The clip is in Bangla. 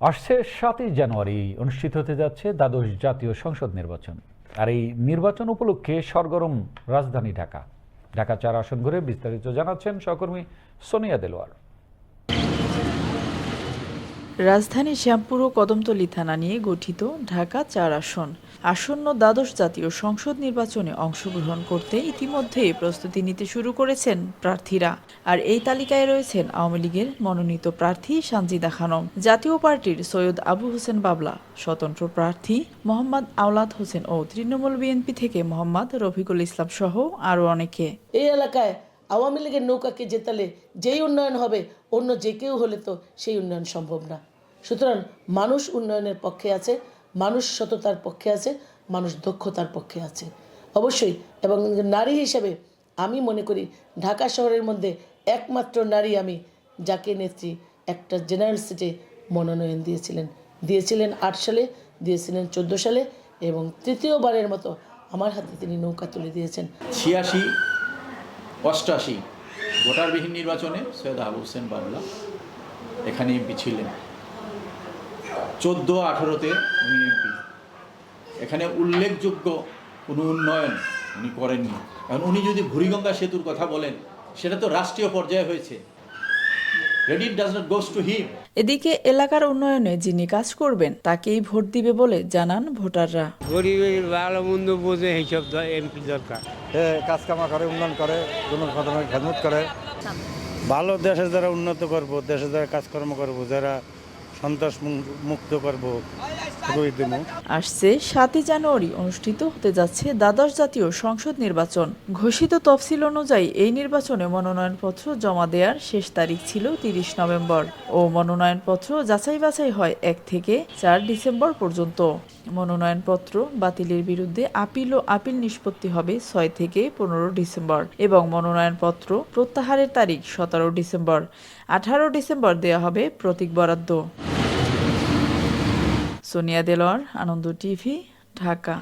আসছে সাতই জানুয়ারি, অনুষ্ঠিত হতে যাচ্ছে দ্বাদশ জাতীয় সংসদ নির্বাচন। আর এই নির্বাচন উপলক্ষে সরগরম রাজধানী ঢাকা। ঢাকা চার আসন ঘুরে বিস্তারিত জানাচ্ছেন সহকর্মী সোনিয়া দেলোয়ার। রাজধানীর শ্যামপুর ও কদমতলী থানা নিয়ে গঠিত ঢাকা চার আসন। আসন্ন দ্বাদশ জাতীয় সংসদ নির্বাচনে অংশগ্রহণ করতে ইতিমধ্যে প্রস্তুতি নিতে শুরু করেছেন প্রার্থীরা। আর এই তালিকায় রয়েছেন আওয়ামী লীগের মনোনীত প্রার্থী সানজিদা খানম, জাতীয় পার্টির সৈয়দ আবু হোসেন বাবলা, স্বতন্ত্র প্রার্থী মোহাম্মদ আওলাদ হোসেন ও তৃণমূল বিএনপি থেকে মোহাম্মদ রফিকুল ইসলাম সহ আরও অনেকে। এই এলাকায় আওয়ামী লীগের নৌকাকে জেতালে যেই উন্নয়ন হবে, অন্য যে কেউ হলে তো সেই উন্নয়ন সম্ভব না। সুতরাং মানুষ উন্নয়নের পক্ষে আছে, মানুষ সততার পক্ষে আছে, মানুষ দক্ষতার পক্ষে আছে। অবশ্যই, এবং নারী হিসেবে আমি মনে করি ঢাকা শহরের মধ্যে একমাত্র নারী আমি, যাকে নেত্রী একটা জেনারেল সিটে মনোনয়ন দিয়েছিলেন। দিয়েছিলেন আট সালে, দিয়েছিলেন চোদ্দ সালে, এবং তৃতীয়বারের মতো আমার হাতে তিনি নৌকা তুলে দিয়েছেন। ছিয়াশি অষ্টআশি ভোটারবিহীন নির্বাচনে সৈয়দ আবু হোসেন বাবলা এখানে এমপি চোদ্দ আঠেরোতে উনি এমপি। এখানে উল্লেখযোগ্য কোনো উন্নয়ন উনি করেননি। কারণ উনি যদি ভুরিগঙ্গা সেতুর কথা বলেন সেটা তো রাষ্ট্রীয় পর্যায়ে হয়েছে। Credit does not goes to him এদিকে এলাকার উন্নয়নে যিনি কাজ করবেন তাকেই ভোট দিবে বলে জানান ভোটাররা। গরিবের ভালো মন্দ বোঝে এইসব এমপি দরকার। এ কাজ কামা করে উন্নয়ন করে জনসাধারণের খেদমত করে। ভালো দেশের দ্বারা উন্নত করব দেশের দ্বারা কাজকর্ম করব যারা সন্ত্রাস মুক্ত করব আসছে সাতই জানুয়ারি অনুষ্ঠিত হতে যাচ্ছে দ্বাদশ জাতীয় সংসদ নির্বাচন। ঘোষিত তফসিল অনুযায়ী এই নির্বাচনে মনোনয়নপত্র জমা দেওয়ার শেষ তারিখ ছিল তিরিশ নভেম্বর ও মনোনয়নপত্র যাচাই বাছাই হয় এক থেকে চার ডিসেম্বর পর্যন্ত। মনোনয়নপত্র বাতিলের বিরুদ্ধে আপিল ও আপিল নিষ্পত্তি হবে ছয় থেকে পনেরো ডিসেম্বর এবং মনোনয়নপত্র প্রত্যাহারের তারিখ সতেরো ডিসেম্বর। আঠারো ডিসেম্বর দেওয়া হবে প্রতীক বরাদ্দ। সোনিয়া দেলোয়ার আনন্দ টিভি ঢাকা।